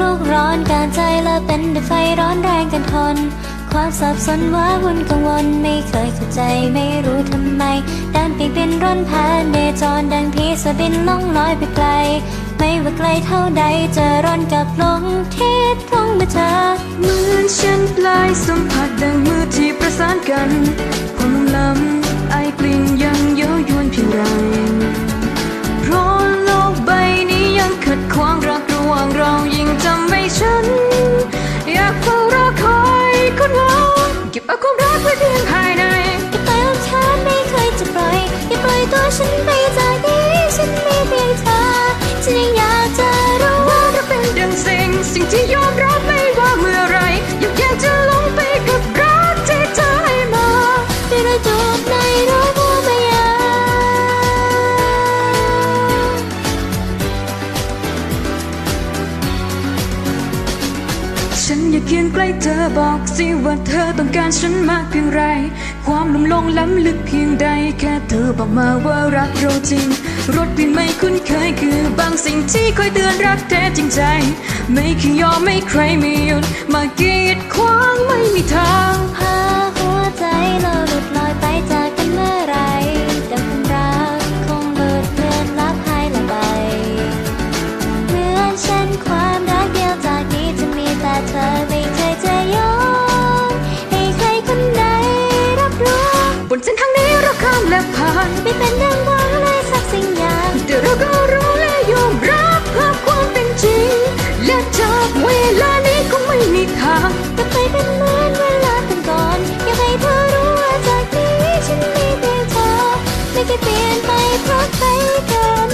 ร้อนกานใจและเป็นดับไฟร้อนแรงกันทน ความสับสนว้าวุ่นกังวลไม่เคยเข้าใจไม่รู้ทำไมด้านปีกเป็นร้อนแพ้เนจรดังพีสบินล่องลอยไปไกล ไม่ว่าไกลเท่าใดจะร้อนกับลงทิศตรงมาเจอเหมือนฉันปลายสัมผัสดังมือที่ประสานกัน สิ่ง อย่ากยืนใกล้เธอบอกสิว่าเธอต้องการฉันมากเพียงไร ความลุ่มลงล้ำลึกเพียงใด แค่เธอบอกมาว่ารักเราจริง รถที่ไม่คุ้นเคยคือบางสิ่งที่คอยเตือนรักแท้จริงใจ ไม่เคยยอมไม่ใครไม่หยุดมากีดขวางไม่มีทาง ธอไม่เคยจะยอมให้ใครคนใดรับรู้บนเส้นทางนี้เราข้ามและผ่านไม่เป็นดังหวังเลยสักสิ่งอย่างแต่เราก็รู้และยอมรับภาพความเป็นจริง และจากเวลานี้คงไม่มีทางก็ไปเป็นเหมือนเวลาเป็นก่อนอยากให้เธอรู้ว่าจากนี้ฉันมีเพียงเธอไม่เคยเปลี่ยนไปเพราะใครกัน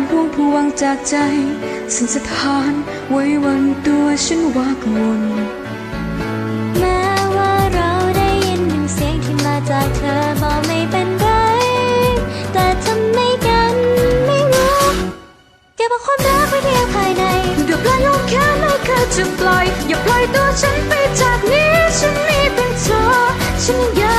รินผ่านห่วงพวงจากใจสินสถานไว้วันตัวฉันว่ากวลแม้ว่าเราได้ยินหนึ่งเสียงที่มาจากเธอบอกไม่เป็นไร แต่ทำไม่กันไม่รู้เก็บเอาความรักไว้เพียงภายในเดือบปลายลมแค่ไม่เคยจะปล่อย อย่าปล่อยตัวฉันไปจากนี้ ฉันมีเป็นเธอฉันยัง